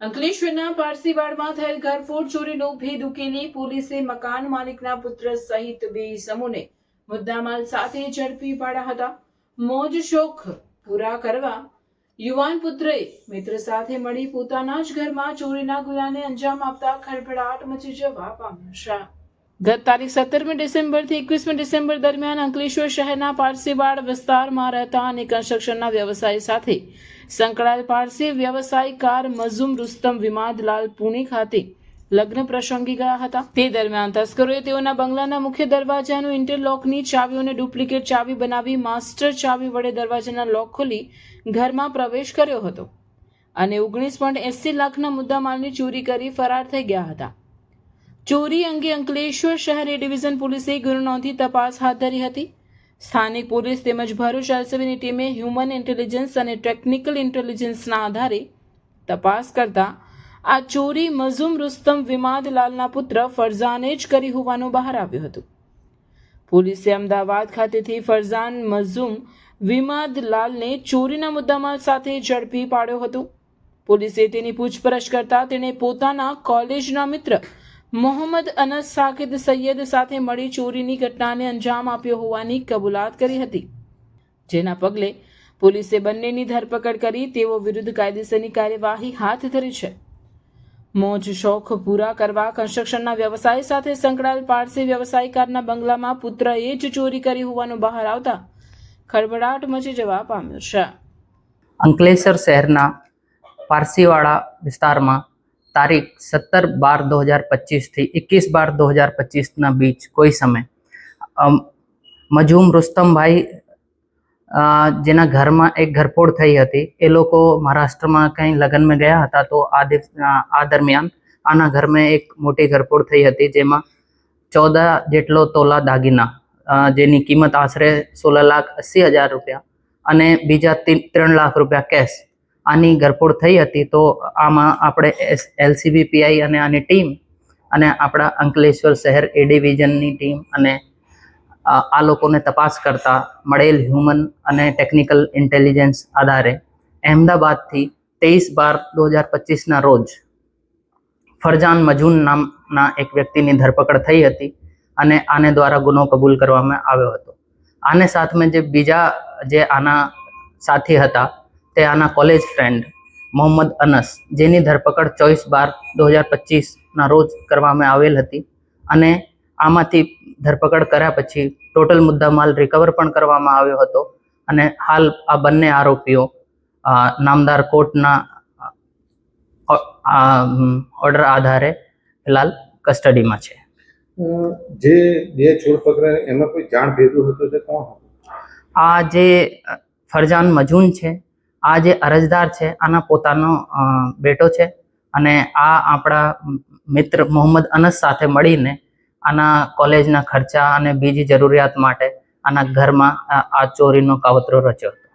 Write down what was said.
અંકલેશ્વરના પારસીવાડમાં થયેલ ઘરફોડ ચોરીનો ભેદ ઉકેલી પોલીસે મકાન માલિકના પુત્ર સહિત બે સમૂહને મુદ્દામાલ સાથે ઝડપી પાડ્યા હતા. મોજ શોખ પૂરા કરવા યુવાન પુત્રએ મિત્ર સાથે મળી પોતાના જ ઘરમાં ચોરીના ગુનાને અંજામ આપતા ખળભળાટ મચી જવા પામ્યો ગત તારીખ સત્તરમી ડિસેમ્બરથી એકવીસમી ડિસેમ્બર દરમિયાન અંકલેશ્વર શહેરના પારસીવાડ વિસ્તારમાં રહેતા અને કન્સ્ટ્રક્શનના વ્યવસાય સાથે સંકળાયેલ પારસી વ્યવસાયકાર મઝુમ રુસ્તમ વિમાદલાલ પુણે ખાતે લગ્ન પ્રસંગી ગયા હતા. તે દરમિયાન તસ્કરોએ તેઓના બંગલાના મુખ્ય દરવાજાનું ઇન્ટરલોકની ચાવીઓને ડુપ્લિકેટ ચાવી બનાવી માસ્ટર ચાવી વડે દરવાજાના લોક ખોલી ઘરમાં પ્રવેશ કર્યો હતો અને ઓગણીસ પોઈન્ટ એસી લાખના મુદ્દામાલની ચોરી કરી ફરાર થઈ ગયા હતા. ચોરી અંગે અંકલેશ્વર શહેર એ ડિવિઝન પોલીસે ગુનો નોંધી તપાસ હાથ ધરી હતી. સ્થાનિક પોલીસ તેમજ ભરૂચ આરસીબીની ટીમે હ્યુમન ઇન્ટેલિજન્સ અને ટેકનિકલ ઇન્ટેલિજન્સના આધારે તપાસ કરતા આ ચોરી મઝુમ રુસ્તમ વિમાદલાલના પુત્ર ફરઝાને જ કરી હોવાનું બહાર આવ્યું હતું. પોલીસે અમદાવાદ ખાતેથી ફરઝાન મઝુમ વિમાદલાલને ચોરીના મુદ્દામાલ સાથે ઝડપી પાડ્યો હતો. પોલીસે તેની પૂછપરછ કરતા તેણે પોતાના કોલેજના મિત્ર મોહમ્મદ અનસ સાકિદ સૈયદ સાથે મળી ચોરીની ઘટનાને અંજામ આપ્યો હોવાની કબૂલાત કરી હતી. જેના પગલે પોલીસે બંનેની ધરપકડ કરી તેઓ વિરુદ્ધ કાયદેસરની કાર્યવાહી હાથ ધરી છે. મોજ, શોખ પૂરા કરવા કન્સ્ટ્રક્શનના વ્યવસાય સાથે સંકળાયેલ પારસી વ્યવસાયકારના બંગલામાં પુત્રએ જ ચોરી કરી હોવાનું બહાર આવતા ખળભળાટ મચી જવા પામ્યો છે. અંકલેશ્વર શહેરના પારસીવાડા વિસ્તારમાં તારીખ સત્તર બાર દો હજાર પચીસથી એકવીસ બાર દો હજાર પચીસના બીચ કોઈ સમય. મજૂમ રુસ્તમભાઈ જેના ઘરમાં એક ઘરફોડ થઈ હતી, એ લોકો મહારાષ્ટ્રમાં કંઈ લગ્નમાં ગયા હતા તો આ દિવસ આ દરમિયાન આના ઘરમાં એક મોટી ઘરફોડ થઈ હતી જેમાં ચૌદ જેટલો તોલા દાગીના જેની કિંમત આશરે સોળ લાખ અસી હજાર રૂપિયા અને બીજા ત્રણ લાખ રૂપિયા કેશ આની ગરફોડ થઈ હતી, તો આમાં આપણે એલસીબી, પીઆઈ અને આની ટીમ અને આપણા અંકલેશ્વર શહેર એ ડિવિઝનની ટીમ અને આ લોકોને તપાસ કરતા મળેલ હ્યુમન અને ટેકનિકલ ઇન્ટેલિજન્સ આધારે અહેમદાબાદથી તેઈસ બાર દો હજાર પચીસના રોજ ફરજાન મજૂન નામના એક વ્યક્તિની ધરપકડ થઈ હતી અને આને દ્વારા ગુનો કબૂલ કરવામાં આવ્યો હતો. આને સાથમાં જે બીજા, જે આના સાથી હતા તે આના કોલેજ ફ્રેન્ડ મોહમ્મદ અનસ જેની ધરપકડ ચોવીસ બાર દો હજાર પચીસના રોજ કરવામાં આવેલ હતી અને આમાંથી ધરપકડ કર્યા પછી ટોટલ મુદ્દામાલ રિકવર પણ કરવામાં આવ્યો હતો અને હાલ આ બંને આરોપીઓ નામદાર કોર્ટના ઓર્ડર આધારે ફિલહાલ કસ્ટડીમાં છે. જે બે ચોર પકડાય એમાં કોઈ જાણ ભેગું હતું તે કોણ હતું? આ જે ફરજાન મજૂન છે આ જે અરજદાર છે, આના પોતાનો બેટો છે અને આ આપણા મિત્ર મોહમ્મદ અનસ સાથે મળીને આના કોલેજના ખર્ચા અને બીજી જરૂરિયાત માટે આના ઘરમાં આ ચોરીનો કાવતરો રચ્યો હતો.